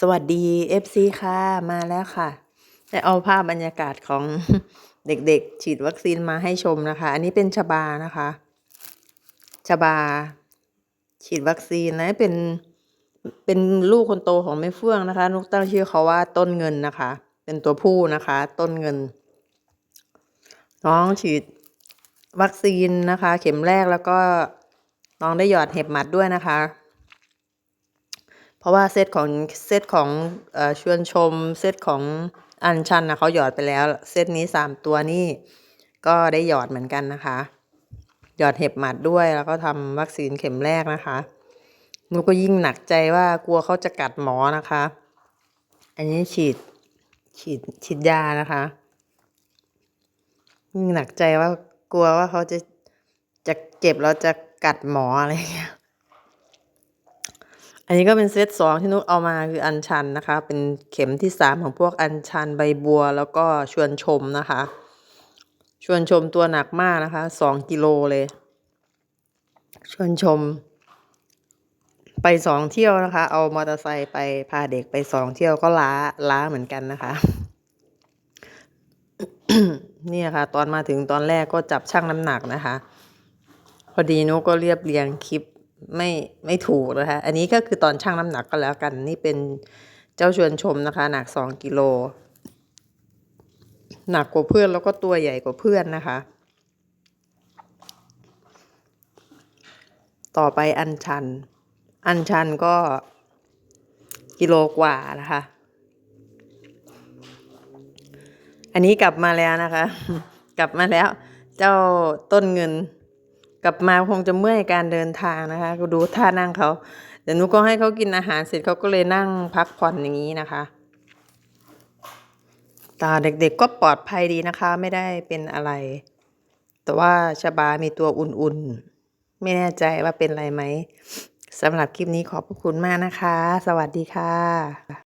สวัสดี FC ค่ะมาแล้วค่ะได้เอาภาพบรรยากาศของเด็กๆ ฉีดวัคซีนมาให้ชมนะคะ อันนี้เป็นชบานะคะชบา ฉีดวัคซีนนะเป็นเป็นลูกคนโตของแม่เฟื่องนะคะนุกตั้งชื่อเขาว่าต้นเงินนะคะ เป็นตัวผู้นะคะ ต้นเงิน น้องฉีดวัคซีนนะคะ เข็มแรกแล้วก็น้องได้หยอดเห็บหมัดด้วยนะคะ เพราะว่าเซตของเซตของอชวนชมเซตของอันชันนะเขาหยอดไปแล้ว เซตนี้สามตัวนี่ก็ได้หยอดเหมือนกันนะคะ หยอดเห็บหมัดด้วยแล้วก็ทำวัคซีนเข็มแรกนะคะนุก็ยิ่งหนักใจว่ากลัวเขาจะกัดหมอนะคะ อันนี้ฉีดฉีดฉีดยานะคะ ยิ่งหนักใจว่ากลัวว่าเขาจะจะเจ็บแล้วจะกัดหมออะไรอย่างเงี้ย อันนี้ก็เป็นเซตสองที่นุกเอามาคืออัญชันนะคะ เป็นเข็มที่สามของพวกอัญชันใบบัว แล้วก็ชวนชมนะคะ ชวนชมตัวหนักมากนะคะสองกิโลเลย ชวนชม ไปสองเที่ยวนะคะ เอามอเตอร์ไซค์ไปพาเด็กไปสองเที่ยวก็ล้าล้าเหมือนกันนะคะนี่ค่ะ ตอนมาถึงตอนแรกก็จับช่างน้ำหนักนะคะ พอดีนุกก็เรียบเรียงคลิป ไม่ไม่ถูกนะคะ อันนี้ก็คือตอนช่างน้ำหนักก็แล้วกัน นี่เป็นเจ้าชวนชมนะคะ หนักสองกิโล หนักกว่าเพื่อนแล้วก็ตัวใหญ่กว่าเพื่อนนะคะ ต่อไปอันชัน อันชันก็กิโลกว่านะคะ อันนี้กลับมาแล้วนะคะ กลับมาแล้ว เจ้าต้นเงิน กลับมาคงจะเมื่อยการเดินทางนะคะก็ดูท่านั่งเขาเดี๋ยวนูก็ให้เขากินอาหารเสร็จเขาก็เลยนั่งพักผ่อนอย่างนี้นะคะตาเด็กๆก็ปลอดภัยดีนะคะ ไม่ได้เป็นอะไร แต่ว่าชบามีตัวอุ่นๆ ไม่แน่ใจว่าเป็นอะไรไหมสำหรับคลิปนี้ขอบพระคุณมากนะคะ สวัสดีค่ะ